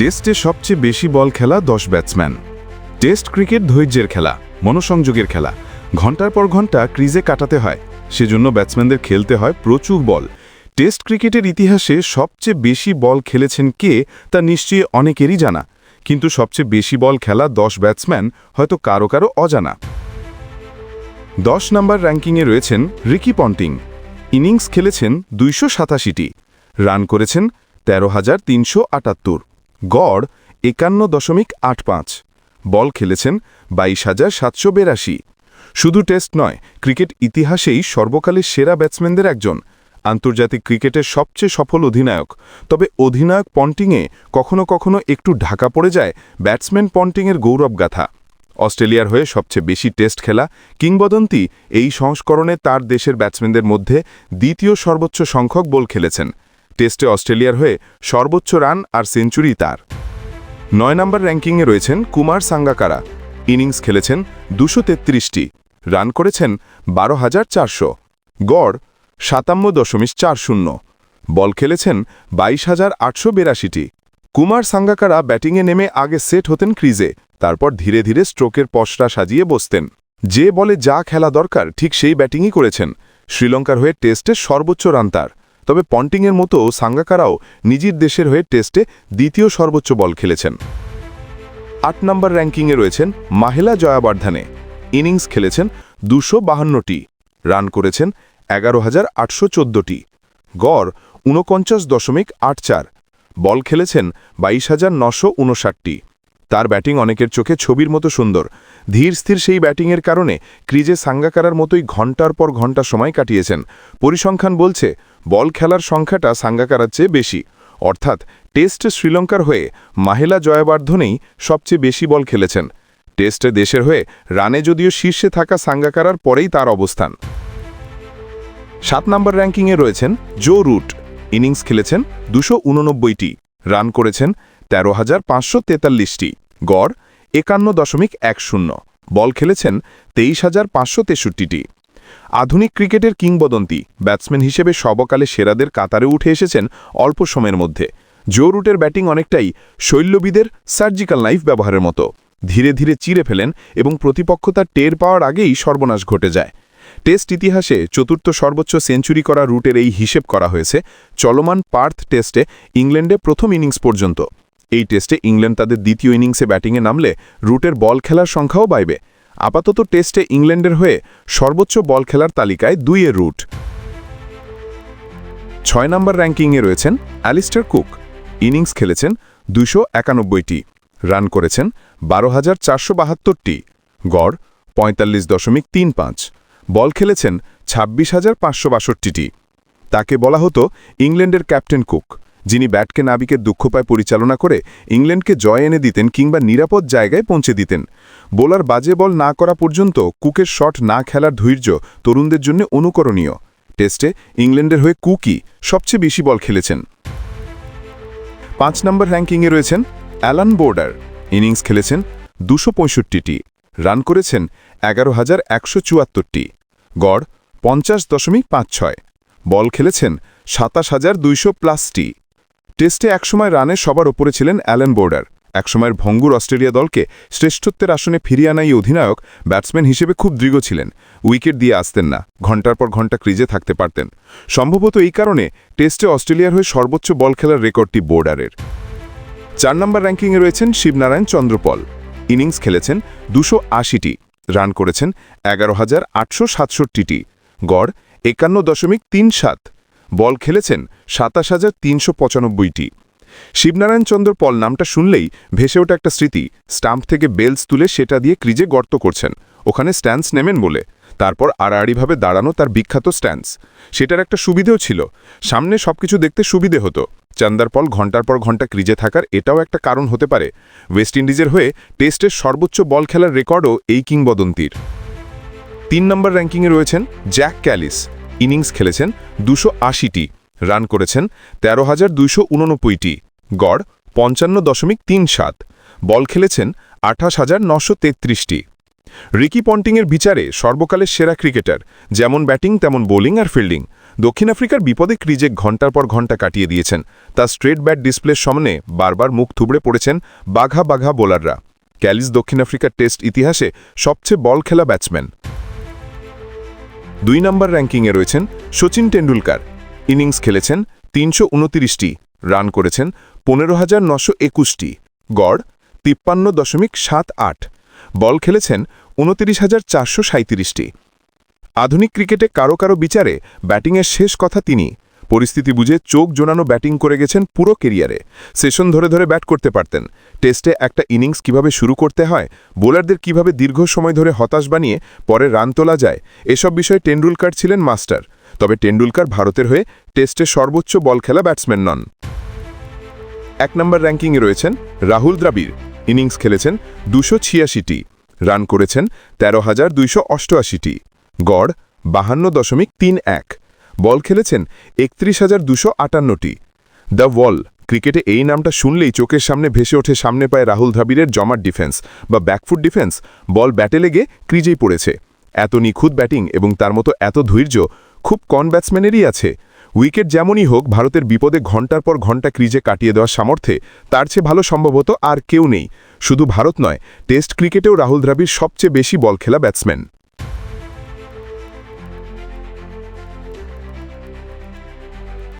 টেস্টে সবচেয়ে বেশি বল খেলা দশ ব্যাটসম্যান। টেস্ট ক্রিকেট ধৈর্যের খেলা, মনোসংযোগের খেলা। ঘণ্টার পর ঘণ্টা ক্রিজে কাটাতে হয়, সেজন্য ব্যাটসম্যানদের খেলতে হয় প্রচুর বল। টেস্ট ক্রিকেটের ইতিহাসে সবচেয়ে বেশি বল খেলেছেন কে তা নিশ্চয়ই অনেকেরই জানা, কিন্তু সবচেয়ে বেশি বল খেলা দশ ব্যাটসম্যান হয়তো কারও কারও অজানা। দশ নম্বর র্যাঙ্কিংয়ে রয়েছেন রিকি পন্টিং। ইনিংস খেলেছেন দুইশো সাতাশিটি, রান করেছেন তেরো হাজার তিনশো আটাত্তর। গড় একান্ন দশমিক আট পাঁচ। বল খেলেছেন বাইশ হাজার সাতশো বেরাশি। শুধু টেস্ট নয়, ক্রিকেট ইতিহাসেই সর্বকালের সেরা ব্যাটসম্যানদের একজন। আন্তর্জাতিক ক্রিকেটের সবচেয়ে সফল অধিনায়ক। তবে অধিনায়ক পন্টিংয়ে কখনো কখনো একটু ঢাকা পড়ে যায় ব্যাটসম্যান পন্টিংয়ের গৌরবগাথা। অস্ট্রেলিয়ার হয়ে সবচেয়ে বেশি টেস্ট খেলা কিংবদন্তি এই সংস্করণে তার দেশের ব্যাটসম্যানদের মধ্যে দ্বিতীয় সর্বোচ্চ সংখ্যক বল খেলেছেন। টেস্টে অস্ট্রেলিয়ার হয়ে সর্বোচ্চ রান আর সেঞ্চুরি তার। নয় নম্বর র্যাঙ্কিংয়ে রয়েছেন কুমার সাঙ্গাকারা। ইনিংস খেলেছেন দুশো তেত্রিশটি, রান করেছেন বারো হাজার চারশো। গড় সাতান্ন দশমিক চার শূন্য, বল খেলেছেন বাইশ হাজার আটশো বেরাশিটি। কুমার সাঙ্গাকারা ব্যাটিংয়ে নেমে আগে সেট হতেন ক্রিজে, তারপর ধীরে ধীরে স্ট্রোকের পশরা সাজিয়ে বসতেন। যে বলে যা খেলা দরকার, ঠিক সেই ব্যাটিংই করেছেন। শ্রীলঙ্কার হয়ে টেস্টে সর্বোচ্চ রান তার। তবে পন্টিংয়ের মতো সাঙ্গাকারাও নিজের দেশের হয়ে টেস্টে দ্বিতীয় সর্বোচ্চ বল খেলেছেন। আট নম্বর র্যাঙ্কিংয়ে রয়েছেন মাহেলা জয়াবর্ধনে। ইনিংস খেলেছেন দুশো বাহান্নটি, রান করেছেন এগারো হাজার আটশো চোদ্দটি। গড় ঊনপঞ্চাশ দশমিক আট চার, বল খেলেছেন বাইশ হাজার নশো উনষাটটি তার ব্যাটিং অনেকের চোখে ছবির মতো সুন্দর। ধীর স্থির সেই ব্যাটিংয়ের কারণে ক্রিজে সাঙ্গাকারার মতোই ঘণ্টার পর ঘণ্টা সময় কাটিয়েছেন। পরিসংখ্যান বলছে, বল খেলার সংখ্যাটা সাঙ্গাকারার চেয়ে বেশি। অর্থাৎ টেস্ট শ্রীলঙ্কার হয়ে মাহেলা জয়াবর্ধনেই সবচেয়ে বেশি বল খেলেছেন। টেস্টে দেশের হয়ে রানে যদিও শীর্ষে থাকা সাঙ্গাকারার পরেই তার অবস্থান। সাত নম্বর র্যাঙ্কিংয়ে রয়েছেন জো রুট। ইনিংস খেলেছেন দুশো রান করেছেন তেরো হাজার পাঁচশো তেতাল্লিশটি। গড় একান্ন দশমিক এক শূন্য। বল খেলেছেন তেইশ হাজার পাঁচশো তেষট্টিটি। আধুনিক ক্রিকেটের কিংবদন্তি, ব্যাটসম্যান হিসেবে সবকালে সেরাদের কাতারে উঠে এসেছেন অল্প সময়ের মধ্যে। জো রুটের ব্যাটিং অনেকটাই শৈল্যবিদের সার্জিক্যাল নাইফ ব্যবহারের মতো। ধীরে ধীরে চিরে ফেলেন এবং প্রতিপক্ষ তার টের পাওয়ার আগেই সর্বনাশ ঘটে যায়। টেস্ট ইতিহাসে চতুর্থ সর্বোচ্চ সেঞ্চুরি করা রুটের এই হিসেব করা হয়েছে চলমান পার্থ টেস্টে ইংল্যান্ডে প্রথম ইনিংস পর্যন্ত। এই টেস্টে ইংল্যান্ড তাদের দ্বিতীয় ইনিংসে ব্যাটিংয়ে নামলে রুটের বল খেলার সংখ্যাও বাইবে আপাতত টেস্টে ইংল্যান্ডের হয়ে সর্বোচ্চ বল খেলার তালিকায় দুইয়ের রুট। ছয় নম্বর র্যাঙ্কিংয়ে রয়েছেন অ্যালিস্টার কুক। ইনিংস খেলেছেন দুশো একানব্বইটি, রান করেছেন বারো হাজার চারশো বাহাত্তরটি, গড় পঁয়তাল্লিশ দশমিক তিন পাঁচ, বল খেলেছেন ছাব্বিশ হাজার পাঁচশো বাষট্টিটি। তাকে বলা হতো ইংল্যান্ডের ক্যাপ্টেন কুক। যিনি ব্যাটকে নাবিকের দুঃখ পায় পরিচালনা করে ইংল্যান্ডকে জয় এনে দিতেন কিংবা নিরাপদ জায়গায় পৌঁছে দিতেন। বোলার বাজে বল না করা পর্যন্ত কুকের শট না খেলার ধৈর্য তরুণদের জন্য অনুকরণীয়। টেস্টে ইংল্যান্ডের হয়ে কুকই সবচেয়ে বেশি বল খেলেছেন। পাঁচ নম্বর র্যাঙ্কিংয়ে রয়েছেন অ্যালান বোর্ডার। ইনিংস খেলেছেন দুশো পঁয়ষট্টিটি, রান করেছেন এগারো হাজার একশো চুয়াত্তরটি। গড় পঞ্চাশ দশমিক পাঁচ ছয়। বল খেলেছেন সাতাশ হাজার দুইশো প্লাসটি। টেস্টে একসময় রানে সবার ওপরে ছিলেন অ্যালেন বোর্ডার। একসময়ের ভঙ্গুর অস্ট্রেলিয়া দলকে শ্রেষ্ঠত্বের আসনে ফিরিয়ে আনা এই অধিনায়ক ব্যাটসম্যান হিসেবে খুব দৃঢ় ছিলেন। উইকেট দিয়ে আসতেন না, ঘণ্টার পর ঘণ্টা ক্রিজে থাকতে পারতেন। সম্ভবত এই কারণে টেস্টে অস্ট্রেলিয়ার হয়ে সর্বোচ্চ বল খেলার রেকর্ডটি বোর্ডারের। চার নম্বর র্যাঙ্কিংয়ে রয়েছেন শিবনারায়ণ চন্দ্রপল ইনিংস খেলেছেন দুশো আশিটি, রান করেছেন এগারো হাজার আটশো সাতষট্টিটি। গড় একান্ন দশমিক তিন সাত। বল খেলেছেন সাতাশ হাজার তিনশো পঁচানব্বইটি। শিবনারায়ণ চন্দ্র পল নামটা শুনলেই ভেসে ওঠা একটা স্মৃতি। স্টাম্প থেকে বেলস তুলে সেটা দিয়ে ক্রিজে গর্ত করছেন। ওখানে স্ট্যান্স নেমেন বলে। তারপর আড়াআড়িভাবে দাঁড়ানো তার বিখ্যাত স্ট্যান্স। সেটার একটা সুবিধেও ছিল। সামনে সবকিছু দেখতে সুবিধে হতো। চান্দার পল ঘণ্টার পর ঘণ্টা ক্রিজে থাকার এটাও একটা কারণ হতে পারে। ওয়েস্ট ইন্ডিজের হয়ে টেস্টের সর্বোচ্চ বল খেলার রেকর্ডও এই কিংবদন্তির। তিন নম্বর র্যাঙ্কিংয়ে রয়েছেন জ্যাক ক্যালিস। ইনিংস খেলেছেন দুশো আশিটি, রান করেছেন তেরো হাজার দুইশো উননব্বইটি, গড় পঞ্চান্ন দশমিক তিন সাত, বল খেলেছেন আঠাশ হাজার নশো তেত্রিশটি। রিকি পন্টিংয়ের বিচারে সর্বকালের সেরা ক্রিকেটার, যেমন ব্যাটিং, তেমন বোলিং আর ফিল্ডিং, দক্ষিণ আফ্রিকার বিপদে ক্রিজে ঘণ্টার পর ঘণ্টা কাটিয়ে দিয়েছেন, তার স্ট্রেট ব্যাট ডিসপ্লের সামনে বারবার মুখ থুবড়ে পড়েছেন বাঘা বাঘা বোলাররা। ক্যালিস দক্ষিণ আফ্রিকার টেস্ট ইতিহাসে সবচেয়ে বল খেলা ব্যাটসম্যান। দুই নম্বর র্যাঙ্কিংয়ে রয়েছেন সচিন টেন্ডুলকার ইনিংস খেলেছেন তিনশো উনতিরিশটি, রান করেছেন পনেরো হাজার নশো একুশটি, গড় তিপ্পান্ন দশমিক সাত আট, বল খেলেছেন উনতিরিশ হাজার চারশো সাঁত্রিশটি আধুনিক ক্রিকেটে কারও কারও বিচারে ব্যাটিংয়ের শেষ কথা তিনি। পরিস্থিতি বুঝে চোখ জোনানো ব্যাটিং করে গেছেন পুরো কেরিয়ারে। সেশন ধরে ধরে ব্যাট করতে পারতেন। টেস্টে একটা ইনিংস কীভাবে শুরু করতে হয়, বোলারদের কীভাবে দীর্ঘ সময় ধরে হতাশ বানিয়ে পরে রান তোলা যায়, এসব বিষয়ে টেন্ডুলকার ছিলেন মাস্টার। তবে টেন্ডুলকার ভারতের হয়ে টেস্টে সর্বোচ্চ বল খেলা ব্যাটসম্যান নন। এক নম্বর র্যাঙ্কিংয়ে রয়েছেন রাহুল দ্রাবিড়। ইনিংস খেলেছেন দুশো ছিয়াশিটি, রান করেছেন তেরো হাজার দুইশো অষ্টআশিটি। গড় বাহান্ন দশমিক তিন এক। বল খেলেছেন একত্রিশ হাজার দুশো আটান্নটি। দ্য ওয়াল, ক্রিকেটে এই নামটা শুনলেই চোখের সামনে ভেসে ওঠে সামনে পায় রাহুল দ্রাবিড়ের জমাট ডিফেন্স বা ব্যাকফুট ডিফেন্স। বল ব্যাটে লেগে ক্রিজেই পড়েছে। এত নিখুঁত ব্যাটিং এবং তার মতো এত ধৈর্য খুব কন ব্যাটসম্যানেরই আছে। উইকেট যেমনই হোক, ভারতের বিপদে ঘণ্টার পর ঘণ্টা ক্রিজে কাটিয়ে দেওয়ার সামর্থ্যে তার চেয়ে ভালো সম্ভবত আর কেউ নেই। শুধু ভারত নয়, টেস্ট ক্রিকেটেও রাহুল দ্রাবিড় সবচেয়ে বেশি বল খেলা ব্যাটসম্যান।